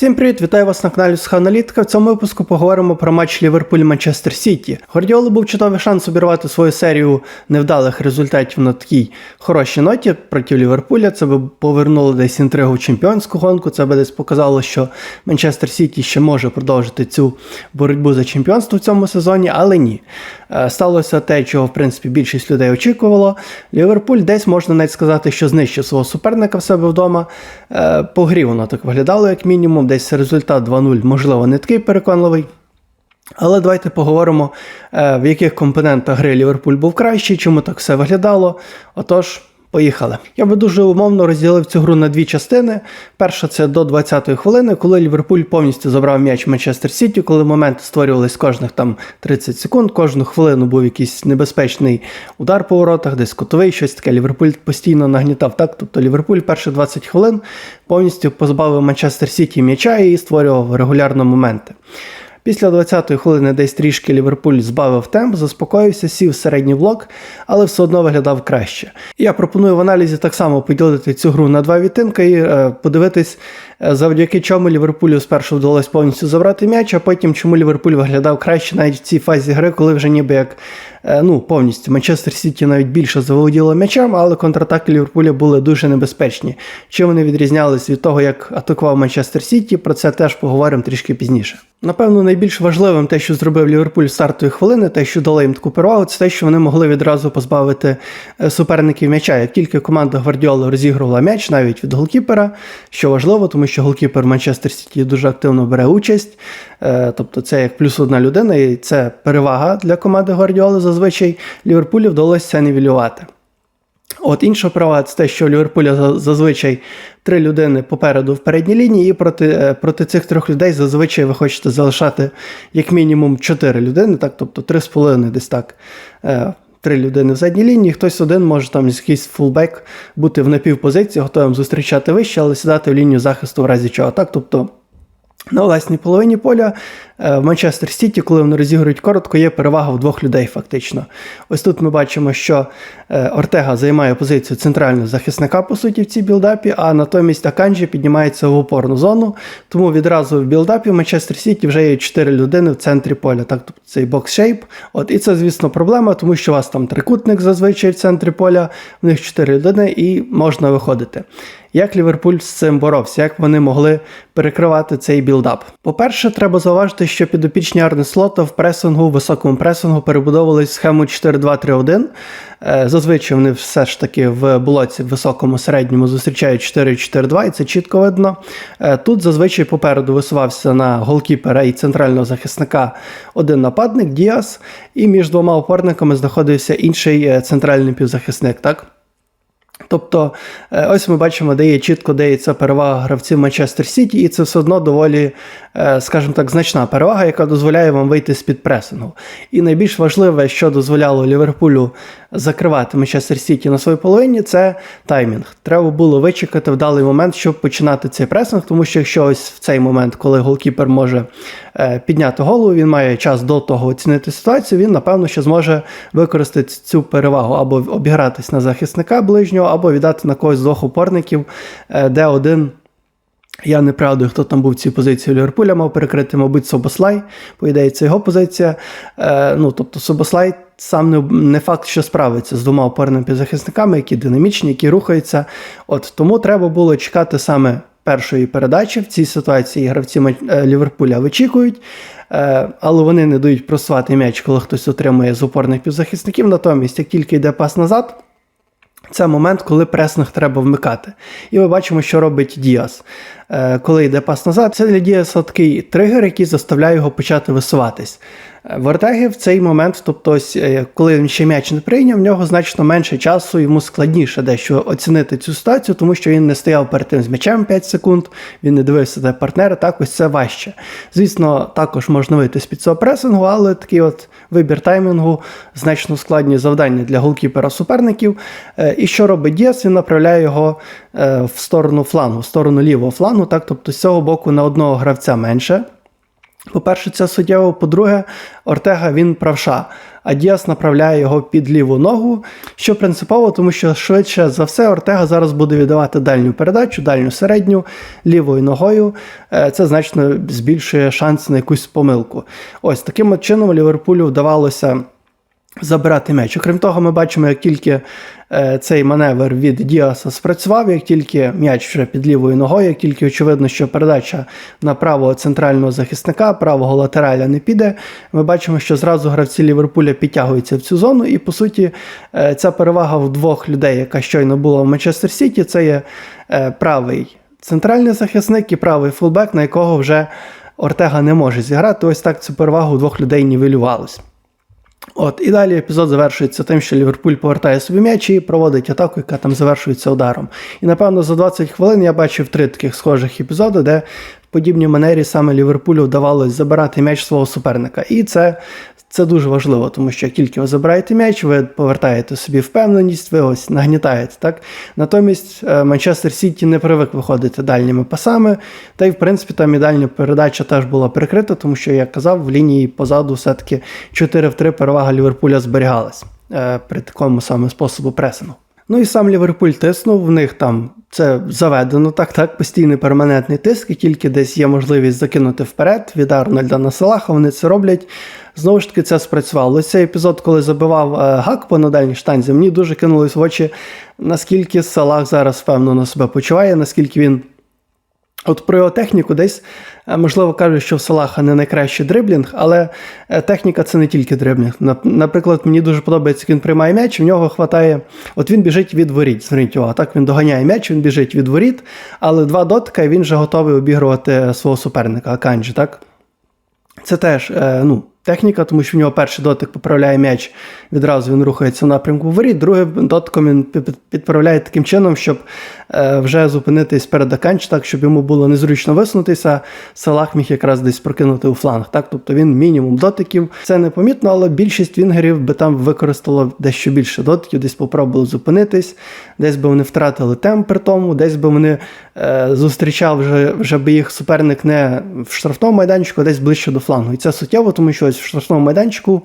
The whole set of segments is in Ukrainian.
Всім привіт, вітаю вас на каналі Сханалітика. В цьому випуску поговоримо про матч Ліверпуль-Манчестер Сіті. Гвардіоли був чудовий шанс обірвати свою серію невдалих результатів на такій хорошій ноті проти Ліверпуля. Це би повернуло десь інтригу в чемпіонську гонку. Це би десь показало, що Манчестер Сіті ще може продовжити цю боротьбу за чемпіонство в цьому сезоні, але ні. Е, Сталося те, чого в принципі більшість людей очікувало. Ліверпуль десь можна навіть сказати, що знищив свого суперника в себе вдома. Е, По грі воно так виглядало, як мінімум. Десь результат 2-0, можливо, не такий переконливий. Але давайте поговоримо, е, в яких компонентах гри Ліверпуль був кращий, чому так все виглядало. Отож, поїхали. Я би дуже умовно розділив цю гру на дві частини. Перша це до 20-ї хвилини, коли Ліверпуль повністю забрав м'яч Манчестер Сіті, коли моменти створювались кожних там 30 секунд, кожну хвилину був якийсь небезпечний удар по воротах, десь кутовий, щось таке. Ліверпуль постійно нагнітав так. Тобто Ліверпуль перші 20 хвилин повністю позбавив Манчестер Сіті м'яча і створював регулярно моменти. Після 20-ї хвилини десь трішки Ліверпуль збавив темп, заспокоївся, сів середній блок, але все одно виглядав краще. Я пропоную в аналізі так само поділити цю гру на два відтинки і е, подивитись, завдяки чому Ліверпулю спершу вдалося повністю забрати м'яч, а потім чому Ліверпуль виглядав краще навіть в цій фазі гри, коли вже ніби як е, ну, повністю Манчестер Сіті навіть більше заволоділо м'ячем, але контратаки Ліверпуля були дуже небезпечні. Чим вони відрізнялись від того, як атакував Манчестер Сіті, про це теж поговоримо трішки пізніше. Напевно, найбільш важливим те, що зробив Ліверпуль з стартової хвилини, те, що дало їм таку перевагу, це те, що вони могли відразу позбавити е, суперників м'яча. Як тільки команда Гвардіоли розігрувала м'яч навіть від голкіпера, що важливо, тому що голкіпер Манчестер Сіті дуже активно бере участь. Е, Тобто це як плюс одна людина, і це перевага для команди Гвардіоли. Зазвичай Ліверпулю вдалося це нівелювати. От інша права це те, що у Ліверпуля зазвичай три людини попереду в передній лінії, і проти, е, проти цих трьох людей зазвичай ви хочете залишати як мінімум чотири людини, так, тобто три з половиною десь так. Три людини в задній лінії, хтось один може там якийсь фулбек бути в напівпозиції, готовим зустрічати вище, але сідати в лінію захисту в разі чого. Так, тобто на власній половині поля е, в Манчестер Сіті, коли вони розігрують коротко, є перевага в двох людей фактично. Ось тут ми бачимо, що е, Ортега займає позицію центрального захисника, по суті, в цій білдапі, а натомість Аканджі піднімається в опорну зону. Тому відразу в білдапі в Манчестер Сіті вже є 4 людини в центрі поля. Так, тобто цей бокс-шейп. От, і це, звісно, проблема, тому що у вас там трикутник зазвичай в центрі поля, в них 4 людини і можна виходити. Як Ліверпуль з цим боровся, як вони могли перекривати цей білдап? По-перше, треба зауважити, що підопічні Арне Слота в пресингу, високому пресингу перебудовували схему 4-2-3-1. Е, Зазвичай вони все ж таки в блоці в високому середньому зустрічають 4-4-2, і це чітко видно. Е, Тут зазвичай попереду висувався на голкіпера і центрального захисника один нападник Діас, і між двома опорниками знаходився інший е, центральний півзахисник. так? Тобто, е, ось ми бачимо, де є чітко, де є ця перевага гравців Манчестер Сіті, і це все одно доволі, е, скажімо так, значна перевага, яка дозволяє вам вийти з під пресингу. І найбільш важливе, що дозволяло Ліверпулю закривати Манчестер Сіті на своїй половині, це таймінг. Треба було вичекати вдалий момент, щоб починати цей пресинг, тому що якщо ось в цей момент, коли голкіпер може е, підняти голову, він має час до того оцінити ситуацію, він, напевно, що зможе використати цю перевагу або обігратись на захисника ближнього, або віддати на когось з двох опорників, е, де один. Я не пригадую, хто там був цій позиції Ліверпуля, мав перекрити, мабуть, Собослай. По ідеї, це його позиція. Е, ну, тобто, Собослай сам не, не факт, що справиться з двома опорними півзахисниками, які динамічні, які рухаються. От тому треба було чекати саме першої передачі. В цій ситуації гравці е, Ліверпуля вичікують. Е, але вони не дають просувати м'яч, коли хтось отримує з опорних півзахисників. Натомість, як тільки йде пас назад, це момент, коли пресних треба вмикати. І ми бачимо, що робить Діас. Е, Коли йде пас назад, це для Діаса такий тригер, який заставляє його почати висуватись. Е, В цей момент, тобто, ось, е, коли він ще м'яч не прийняв, в нього значно менше часу, йому складніше дещо оцінити цю ситуацію, тому що він не стояв перед тим з м'ячем 5 секунд, він не дивився де партнера, так ось це важче. Звісно, також можна вийти з під цього пресингу, але такий от вибір таймінгу значно складні завдання для голкіпера суперників. Е, І що робить Діас? Він направляє його е, в сторону флангу, в сторону лівого флангу, так, тобто з цього боку на одного гравця менше. По-перше, це суттєво. По-друге, Ортега він правша. А Діас направляє його під ліву ногу, що принципово, тому що швидше за все Ортега зараз буде віддавати дальню передачу, дальню середню лівою ногою. Е, Це значно збільшує шанс на якусь помилку. Ось таким чином Ліверпулю вдавалося забирати м'яч. Окрім того, ми бачимо, як тільки е, цей маневр від Діаса спрацював, як тільки м'яч вже під лівою ногою, як тільки очевидно, що передача на правого центрального захисника, правого латераля не піде, ми бачимо, що зразу гравці Ліверпуля підтягуються в цю зону, і по суті, е, ця перевага в двох людей, яка щойно була в Манчестер Сіті, це є е, правий центральний захисник і правий фулбек, на якого вже Ортега не може зіграти. Ось так цю перевагу двох людей нівелювалось. От, і далі епізод завершується тим, що Ліверпуль повертає собі м'яч і проводить атаку, яка там завершується ударом. І напевно за 20 хвилин я бачив три таких схожих епізоди, де в подібній манері саме Ліверпулю вдавалось забирати м'яч свого суперника. І це, це дуже важливо, тому що як тільки ви забираєте м'яч, ви повертаєте собі впевненість, ви ось нагнітаєте. Так? Натомість е, Манчестер Сіті не привик виходити дальніми пасами, та й в принципі там і дальня передача теж була перекрита, тому що, як казав, в лінії позаду все-таки 4 в 3 перевага Ліверпуля зберігалась е, при такому саме способу пресингу. Ну і сам Ліверпуль тиснув, в них там це заведено, так, так, постійний перманентний тиск, і тільки десь є можливість закинути вперед від Арнольда на Салаха, вони це роблять. Знову ж таки, це спрацювало. Ось цей епізод, коли забивав е, Гакпо на дальній штанзі, мені дуже кинулось в очі, наскільки Салах зараз впевнено себе почуває, наскільки він. От про його техніку десь, можливо, кажуть, що в Салаха не найкращий дриблінг, але е, техніка це не тільки дриблінг. Наприклад, мені дуже подобається, як він приймає м'яч, в нього хватає. От він біжить від воріт. Зверніть увагу, так він доганяє м'яч, він біжить від воріт, але два дотика і він вже готовий обігрувати свого суперника, Аканджі, так? Це теж е, ну, техніка, тому що в нього перший дотик поправляє м'яч, відразу він рухається в напрямку воріт, другим дотиком він пі- пі- підправляє таким чином, щоб е, вже зупинитись перед Аканч, так, щоб йому було незручно висунутися, Салах міг якраз десь прокинути у фланг. Так? Тобто він мінімум дотиків. Це непомітно, але більшість вінгерів би там використало дещо більше дотиків, десь попробували зупинитись, десь би вони втратили темп при тому, десь би вони е, зустрічав вже, вже би їх суперник не в штрафному майданчику, а десь ближче до флангу. І це суттєво, тому що в штрафному майданчику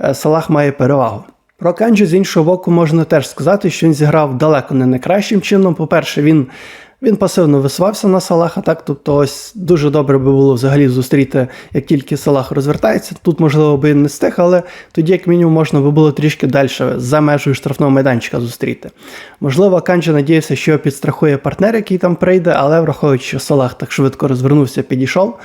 е, Салах має перевагу. Про Канджі з іншого боку можна теж сказати, що він зіграв далеко не найкращим чином. По-перше, він, він пасивно висувався на Салаха, так тобто ось дуже добре би було взагалі зустріти, як тільки Салах розвертається. Тут, можливо, би не стиг, але тоді, як мінімум, можна би було трішки далі за межою штрафного майданчика зустріти. Можливо, Канджі надіявся, що підстрахує партнер, який там прийде, але враховуючи, що Салах так швидко розвернувся, підійшов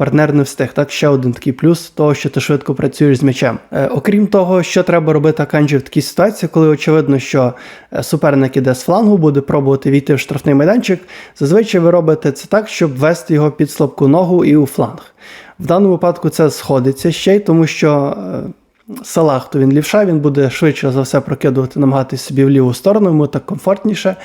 партнер не встиг. Так, ще один такий плюс того, що ти швидко працюєш з м'ячем. Е, окрім того, що треба робити Аканджі в такій ситуації, коли очевидно, що е, суперник іде з флангу, буде пробувати війти в штрафний майданчик. Зазвичай ви робите це так, щоб вести його під слабку ногу і у фланг. В даному випадку це сходиться ще й тому, що. Салах, то він лівша, він буде швидше за все прокидувати, намагатись собі в ліву сторону, йому так комфортніше.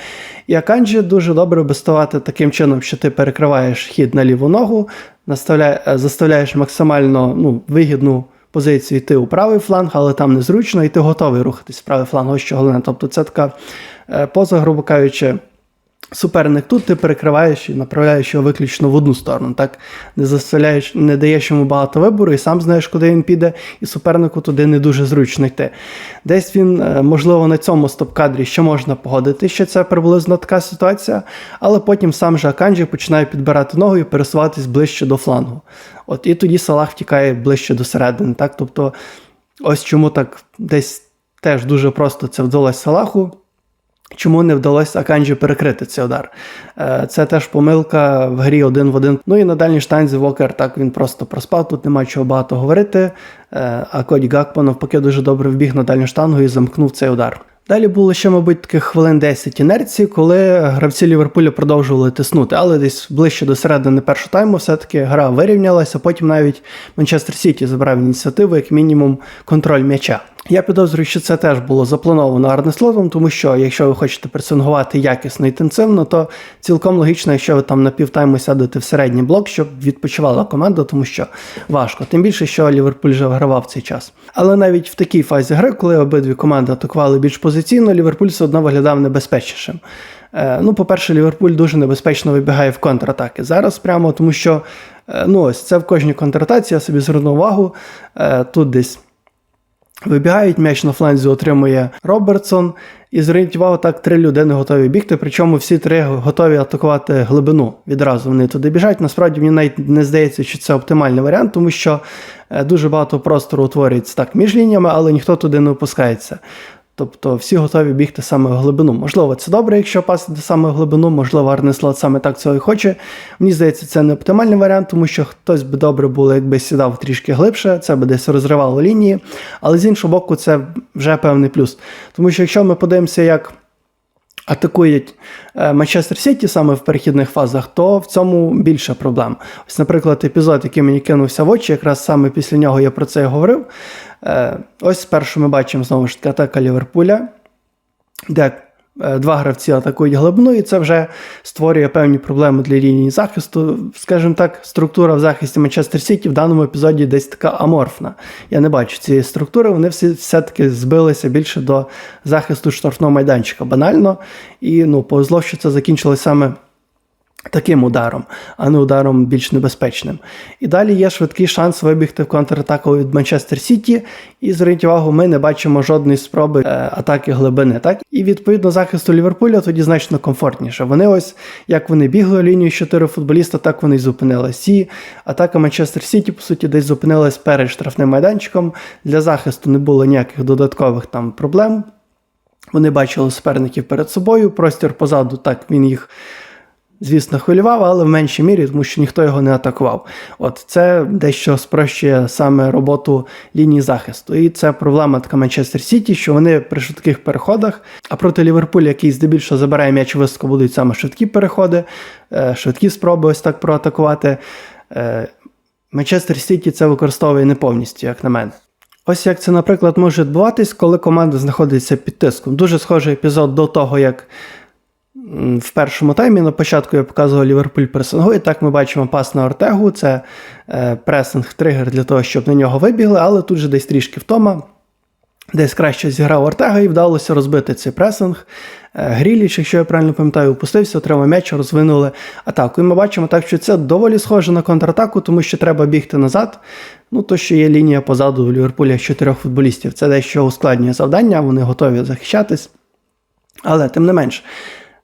І Аканджі дуже добре бастувати таким чином, що ти перекриваєш хід на ліву ногу, е, заставляєш максимально ну, вигідну позицію йти у правий фланг, але там незручно, і ти готовий рухатись в правий фланг, ось що головне. Тобто це така е, поза, грубо кажучи. Суперник тут ти перекриваєш і направляєш його виключно в одну сторону, так не заставляєш, не даєш йому багато вибору, і сам знаєш, куди він піде, і супернику туди не дуже зручно йти. Десь він, е, можливо, на цьому стоп-кадрі ще можна погодити, що це приблизно така ситуація, але потім сам же Аканджі починає підбирати ногу і пересуватись ближче до флангу. От і тоді Салах втікає ближче до середини. Так? Тобто, ось чому так десь теж дуже просто це вдалося Салаху. Чому не вдалося Аканджі перекрити цей удар? Е, Це теж помилка в грі один в один. Ну і на дальній штанзі Вокер так він просто проспав, тут нема чого багато говорити. Е, А Коді Гакпо навпаки дуже добре вбіг на дальню штангу і замкнув цей удар. Далі було ще, мабуть, таких хвилин 10 інерції, коли гравці Ліверпуля продовжували тиснути, але десь ближче до середини першого тайму все-таки гра вирівнялася, потім навіть Манчестер Сіті забрав ініціативу, як мінімум, контроль м'яча. Я підозрюю, що це теж було заплановано Арнеслотом, тому що якщо ви хочете пресингувати якісно і інтенсивно, то цілком логічно, якщо ви там на півтайму сядете в середній блок, щоб відпочивала команда, тому що важко. Тим більше, що Ліверпуль вже вигравав цей час. Але навіть в такій фазі гри, коли обидві команди атакували більш позиційно, Ліверпуль все одно виглядав небезпечнішим. Е, Ну, по-перше, Ліверпуль дуже небезпечно вибігає в контратаки. Зараз прямо тому, що е, ну ось це в кожній контратаці, я собі звернув увагу. е, Тут десь Вибігають, м'яч на фланзі отримує Робертсон. І зверніть увагу, так три людини готові бігти, причому всі три готові атакувати глибину. Відразу вони туди біжать. Насправді мені навіть не здається, що це оптимальний варіант, тому що е, дуже багато простору утворюється так між лініями, але ніхто туди не опускається. Тобто всі готові бігти саме в глибину. Можливо, це добре, якщо пасити саме в глибину, можливо, Арнеслот саме так цього і хоче. Мені здається, це не оптимальний варіант, тому що хтось би добре було, якби сідав трішки глибше, це би десь розривало лінії. Але з іншого боку, це вже певний плюс. Тому що якщо ми подивимося, як. Атакують е, Манчестер Сіті саме в перехідних фазах, то в цьому більше проблем. Ось, наприклад, епізод, який мені кинувся в очі, якраз саме після нього я про це і говорив. Е, ось спершу ми бачимо знову ж таки атака Ліверпуля, де е, два гравці атакують глибину, і це вже створює певні проблеми для лінії захисту. Скажімо так, структура в захисті Манчестер Сіті в даному епізоді десь така аморфна. Я не бачу цієї структури, вони всі все-таки збилися більше до захисту штрафного майданчика банально. І ну, повезло, що це закінчилось саме таким ударом, а не ударом більш небезпечним. І далі є швидкий шанс вибігти в контратаку від Манчестер Сіті. І зверніть увагу, ми не бачимо жодної спроби е, атаки глибини. Так? І відповідно захисту Ліверпуля тоді значно комфортніше. Вони ось, як вони бігли лінію 4 футболіста, так вони й зупинились. І атака Манчестер Сіті, по суті, десь зупинилась перед штрафним майданчиком. Для захисту не було ніяких додаткових там проблем. Вони бачили суперників перед собою, простір позаду, так він їх звісно, хвилював, але в меншій мірі, тому що ніхто його не атакував. От це дещо спрощує саме роботу лінії захисту. І це проблема така Манчестер Сіті, що вони при швидких переходах, а проти Ліверпуля, який здебільшого забирає м'яч високо, будуть саме швидкі переходи, е, швидкі спроби ось так проатакувати. Е, Манчестер Сіті це використовує не повністю, як на мене. Ось як це, наприклад, може відбуватись, коли команда знаходиться під тиском. Дуже схожий епізод до того, як в першому таймі на початку я показував Ліверпуль пресингу, і так ми бачимо пас на Ортегу. Це е, пресинг-тригер для того, щоб на нього вибігли, але тут же десь трішки втома. Десь краще зіграв Ортега і вдалося розбити цей пресинг. Е, Гріліч, якщо я правильно пам'ятаю, опустився, отримав м'яч, розвинули атаку. І ми бачимо так, що це доволі схоже на контратаку, тому що треба бігти назад. Ну, то, що є лінія позаду в Ліверпуля з чотирьох футболістів. Це дещо ускладнює завдання, вони готові захищатись. Але тим не менш.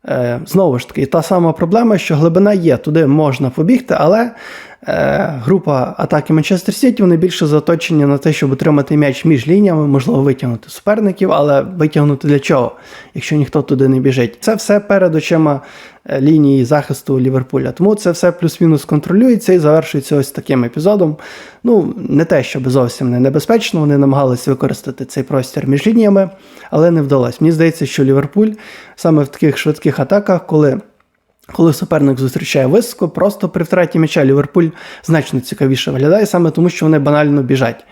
Е, знову ж таки, та сама проблема, що глибина є, туди можна побігти, але Е, група атаки Манчестер Сіті вони більше заточені на те, щоб отримати м'яч між лініями, можливо, витягнути суперників, але витягнути для чого, якщо ніхто туди не біжить. Це все перед очима лінії захисту Ліверпуля. Тому це все плюс-мінус контролюється і завершується ось таким епізодом. Ну, не те, щоб зовсім не небезпечно, вони намагалися використати цей простір між лініями, але не вдалося. Мені здається, що Ліверпуль саме в таких швидких атаках, коли коли суперник зустрічає високо, просто при втраті м'яча Ліверпуль значно цікавіше виглядає, саме тому що вони банально біжать.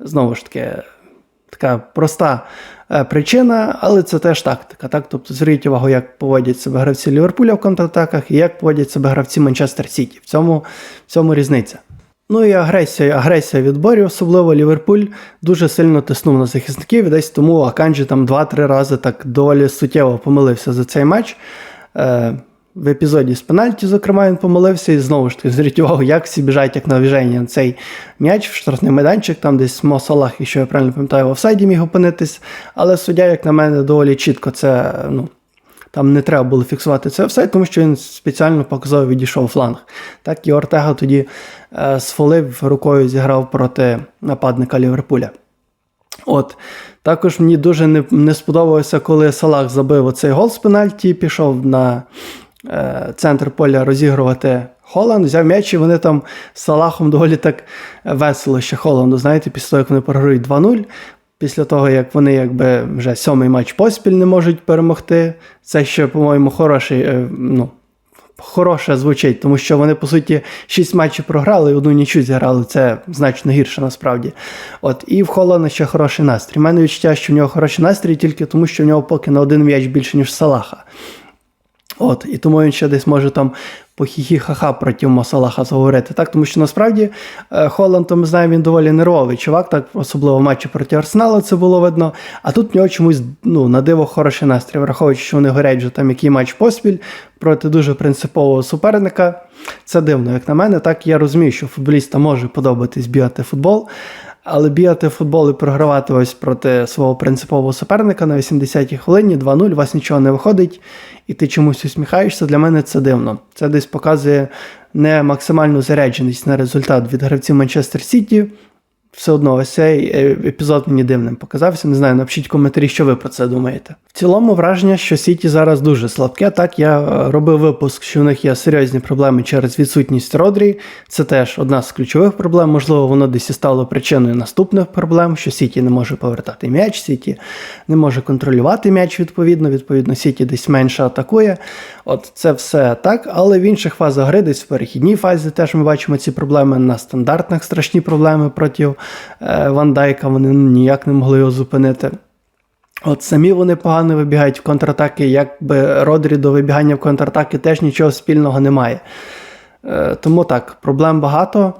Знову ж таки, така проста е, причина, але це теж тактика. Так? Тобто зверніть увагу, як поводять себе гравці Ліверпуля в контратаках і як поводять себе гравці Манчестер Сіті. В цьому, в цьому різниця. Ну і агресія, агресія відборів, особливо Ліверпуль, дуже сильно тиснув на захисників. Десь тому Аканджі там 2-3 рази так доволі суттєво помилився за цей матч. Е, в епізоді з пенальті, зокрема, він помилився, і знову ж таки, зверніть увагу, як всі біжать, як на движення цей м'яч в штрафний майданчик, там десь Мо Салах, якщо я правильно пам'ятаю, в офсайді міг опинитись. Але суддя, як на мене, доволі чітко це. ну, там не треба було фіксувати це офсайд, тому що він спеціально показав, відійшов фланг. Так і Ортега тоді е, сфолив рукою зіграв проти нападника Ліверпуля. От. Також мені дуже не не сподобалося, коли Салах забив оцей гол з пенальті, пішов на центр поля розігрувати Холланд, взяв м'яч і вони там з Салахом доволі так весело ще Холланду, знаєте, після того, як вони програють 2-0. Після того, як вони якби вже сьомий матч поспіль не можуть перемогти. Це ще, по-моєму, хороший, е, ну, хороше звучить, тому що вони, по суті, 6 матчів програли і одну нічу зіграли. Це значно гірше насправді. От, І в Холлана ще хороший настрій. У мене відчуття, що в нього хороший настрій тільки тому, що в нього поки на один м'яч більше, ніж Салаха. От, І тому він ще десь може там по хі-хі-ха-ха проти Мосалаха зговорити. Так, Тому що насправді е, Холланд, то ми знаємо, він доволі нервовий чувак, так, особливо в матчі проти Арсенала це було видно. А тут в нього чомусь ну, на диво хороший настрій, враховуючи, що вони горять вже там який матч поспіль проти дуже принципового суперника. Це дивно, як на мене. Так я розумію, що футболіста може подобатись бігати футбол. Але бігати в футбол і програвати ось проти свого принципового суперника на 80-й хвилині 2-0, у вас нічого не виходить, і ти чомусь усміхаєшся. Для мене це дивно. Це десь показує не максимальну зарядженість на результат від гравців Манчестер Сіті. Все одно ось цей е, епізод мені дивним показався. Не знаю, напишіть в коментарі, що ви про це думаєте. В цілому враження, що Сіті зараз дуже слабке. Так, я е, робив випуск, що у них є серйозні проблеми через відсутність Родрі. Це теж одна з ключових проблем. Можливо, воно десь і стало причиною наступних проблем, що Сіті не може повертати м'яч, Сіті не може контролювати м'яч відповідно. Відповідно, Сіті десь менше атакує. От це все так, але в інших фазах гри, десь в перехідній фазі, теж ми бачимо ці проблеми на стандартних страшні проблеми проти Ван Дайка. Вони ніяк не могли його зупинити. От самі вони погано вибігають в контратаки, якби Родрі до вибігання в контратаки теж нічого спільного немає. Е, тому так, проблем багато.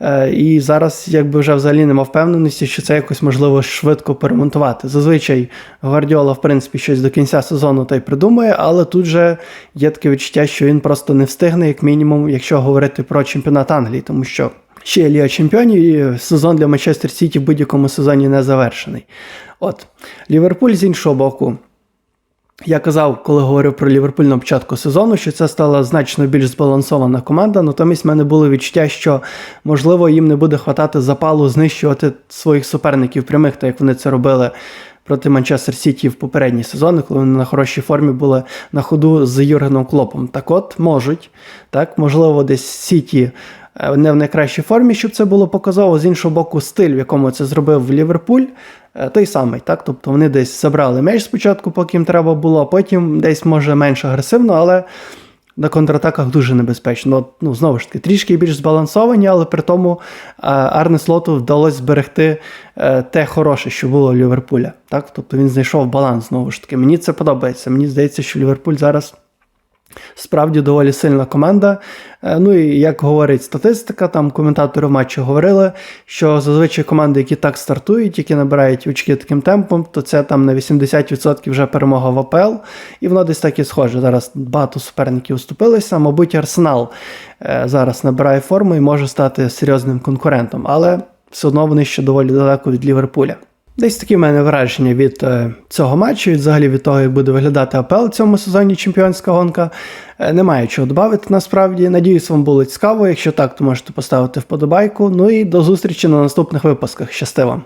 Е, і зараз якби вже взагалі нема впевненості, що це якось можливо швидко перемонтувати. Зазвичай Гвардіола, в принципі, щось до кінця сезону та й придумує, але тут же є таке відчуття, що він просто не встигне, як мінімум, якщо говорити про чемпіонат Англії, тому що ще Ліга Чемпіонів, і сезон для Манчестер Сіті в будь-якому сезоні не завершений. От, Ліверпуль з іншого боку. Я казав, коли говорив про Ліверпуль на початку сезону, що це стала значно більш збалансована команда. Натомість в мене було відчуття, що можливо їм не буде хватати запалу знищувати своїх суперників прямих, так як вони це робили проти Манчестер Сіті в попередні сезони, коли вони на хорошій формі були на ходу з Юргеном Клопом. Так от можуть, так, можливо, десь Сіті. е, Не в найкращій формі, щоб це було показово. З іншого боку, стиль, в якому це зробив Ліверпуль, е, той самий. Так? Тобто вони десь забрали м'яч спочатку, поки їм треба було, а потім десь може менш агресивно, але на контратаках дуже небезпечно. Ну, знову ж таки, трішки більш збалансовані, але при тому е, Арне Слоту вдалося зберегти е, те хороше, що було у Ліверпуля. Так? Тобто він знайшов баланс знову ж таки. Мені це подобається. Мені здається, що Ліверпуль зараз. Справді доволі сильна команда. Е, Ну і як говорить статистика, там коментатори матчу говорили, що зазвичай команди, які так стартують, які набирають очки таким темпом, то це там на 80% вже перемога в АПЛ, і воно десь так і схоже. Зараз багато суперників уступилися. Мабуть, Арсенал е, зараз набирає форму і може стати серйозним конкурентом, але все одно вони ще доволі далеко від Ліверпуля. Десь такі в мене враження від е, цього матчу, і взагалі від того, як буде виглядати АПЛ в цьому сезоні чемпіонська гонка. Е, немає чого додати насправді. Надіюсь, вам було цікаво. Якщо так, то можете поставити вподобайку. Ну і до зустрічі на наступних випусках. Щасти вам!